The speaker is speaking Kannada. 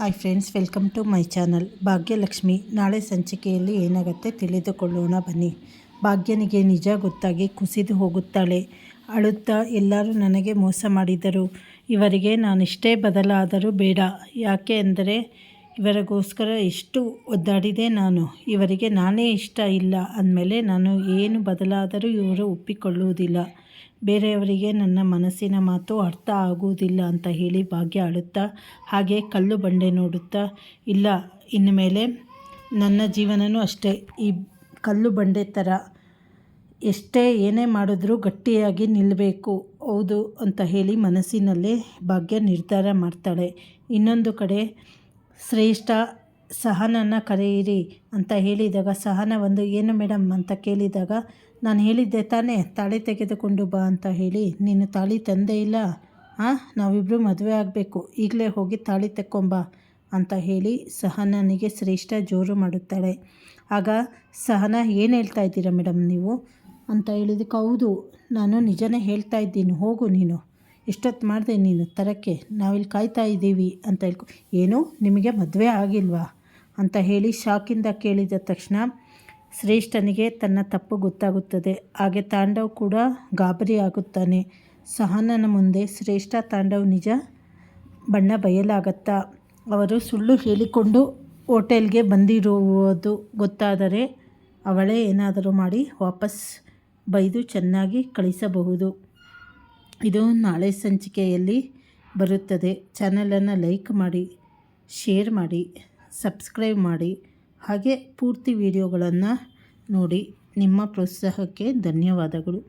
Hi friends welcome to my channel Bhagyalakshmi, ನಾಳೆ ಸಂಚಿಕೆಯಲ್ಲಿ ಏನಾಗುತ್ತೆ ತಿಳಿದುಕೊಳ್ಳೋಣ ಬನ್ನಿ. ಭಾಗ್ಯನಿಗೆ ನಿಜ ಗೊತ್ತಾಗಿ ಕುಸಿದು ಹೋಗುತ್ತಾಳೆ. ಅಳುತ್ತಾ ಎಲ್ಲರೂ ನನಗೆ ಮೋಸ ಮಾಡಿದರು. ಇವರಿಗೆ ನಾನಿಷ್ಟೇ ಬದಲಾದರೂ ಬೇಡ. ಯಾಕೆ ಅಂದರೆ ಇವರಿಗೋಸ್ಕರ ಎಷ್ಟು ಒದ್ದಾಡಿದೆ ನಾನು. ಇವರಿಗೆ ನಾನೇ ಇಷ್ಟ ಇಲ್ಲ ಅಂದಮೇಲೆ ನಾನು ಏನು ಬದಲಾದರೂ ಇವರು ಒಪ್ಪಿಕೊಳ್ಳುವುದಿಲ್ಲ. ಬೇರೆಯವರಿಗೆ ನನ್ನ ಮನಸ್ಸಿನ ಮಾತು ಅರ್ಥ ಆಗುವುದಿಲ್ಲ ಅಂತ ಹೇಳಿ ಭಾಗ್ಯ ಅಳುತ್ತಾ ಹಾಗೆ ಕಲ್ಲು ಬಂಡೆ ನೋಡುತ್ತಾ, ಇಲ್ಲ ಇನ್ನು ಮೇಲೆ ನನ್ನ ಜೀವನವೂ ಅಷ್ಟೇ. ಈ ಕಲ್ಲು ಬಂಡೆ ಥರ ಎಷ್ಟೇ ಏನೇ ಮಾಡಿದ್ರೂ ಗಟ್ಟಿಯಾಗಿ ನಿಲ್ಲಬೇಕು ಹೌದು ಅಂತ ಹೇಳಿ ಮನಸ್ಸಿನಲ್ಲೇ ಭಾಗ್ಯ ನಿರ್ಧಾರ ಮಾಡ್ತಾಳೆ. ಇನ್ನೊಂದು ಕಡೆ ಶ್ರೇಷ್ಠ ಸಹನನ್ನು ಕರೆಯಿರಿ ಅಂತ ಹೇಳಿದಾಗ, ಸಹನ ಒಂದು ಏನು ಮೇಡಮ್ ಅಂತ ಕೇಳಿದಾಗ, ನಾನು ಹೇಳಿದ್ದೆ ತಾನೇ, ತಾಳಿ ತೆಗೆದುಕೊಂಡು ಬಾ ಅಂತ ಹೇಳಿ, ನೀನು ತಾಳಿ ತಂದೇ ಇಲ್ಲ ಹಾಂ ನಾವಿಬ್ಬರು ಮದುವೆ ಆಗಬೇಕು, ಈಗಲೇ ಹೋಗಿ ತಾಳಿ ತೆಕ್ಕೊಂಬ ಅಂತ ಹೇಳಿ ಸಹನನಿಗೆ ಶ್ರೇಷ್ಠ ಜೋರು ಮಾಡುತ್ತಾಳೆ. ಆಗ, ಸಹನ, ಏನು ಹೇಳ್ತಾ ಇದ್ದೀರಾ ಮೇಡಮ್ ನೀವು? ಅಂತ ಹೇಳಿದಕ್ಕೆ, ಹೌದು, ನಾನು ನಿಜನೇ ಹೇಳ್ತಾ ಇದ್ದೀನಿ, ಹೋಗು ನೀನು. ಎಷ್ಟೊತ್ತು ಮಾಡಿದೆ ನೀನು, ತರಕ್ಕೆ. ನಾವಿಲ್ಲಿ ಕಾಯ್ತಾ ಇದ್ದೀವಿ ಅಂತ ಹೇಳ್ಕೊ ಏನು? ನಿಮಗೆ ಮದುವೆ ಆಗಿಲ್ವಾ? ಅಂತ ಹೇಳಿ ಶಾಕಿಂದ ಕೇಳಿದ ತಕ್ಷಣ ಶ್ರೇಷ್ಠನಿಗೆ ತನ್ನ ತಪ್ಪು ಗೊತ್ತಾಗುತ್ತದೆ. ಹಾಗೆ ತಾಂಡವ್ ಕೂಡ ಗಾಬರಿ ಆಗುತ್ತಾನೆ. ಸಹನನ ಮುಂದೆ ಶ್ರೇಷ್ಠ ತಾಂಡವ್ ನಿಜ ಬಣ್ಣ ಬಯಲಾಗತ್ತಾ? ಅವರು ಸುಳ್ಳು ಹೇಳಿಕೊಂಡು ಹೋಟೆಲ್ಗೆ ಬಂದಿರುವುದು ಗೊತ್ತಾದರೆ ಅವಳೇ ಏನಾದರೂ ಮಾಡಿ ವಾಪಸ್ ಬೈದು ಚೆನ್ನಾಗಿ ಕಳಿಸಬಹುದು. ಇದು ನಾಳೆ ಸಂಚಿಕೆಯಲ್ಲಿ ಬರುತ್ತದೆ. ಚಾನಲನ್ನು ಲೈಕ್ ಮಾಡಿ, ಶೇರ್ ಮಾಡಿ, ಸಬ್ಸ್ಕ್ರೈಬ್ ಮಾಡಿ. ಹಾಗೆ ಪೂರ್ತಿ ವಿಡಿಯೋಗಳನ್ನು ನೋಡಿ. ನಿಮ್ಮ ಪ್ರೋತ್ಸಾಹಕ್ಕೆ ಧನ್ಯವಾದಗಳು.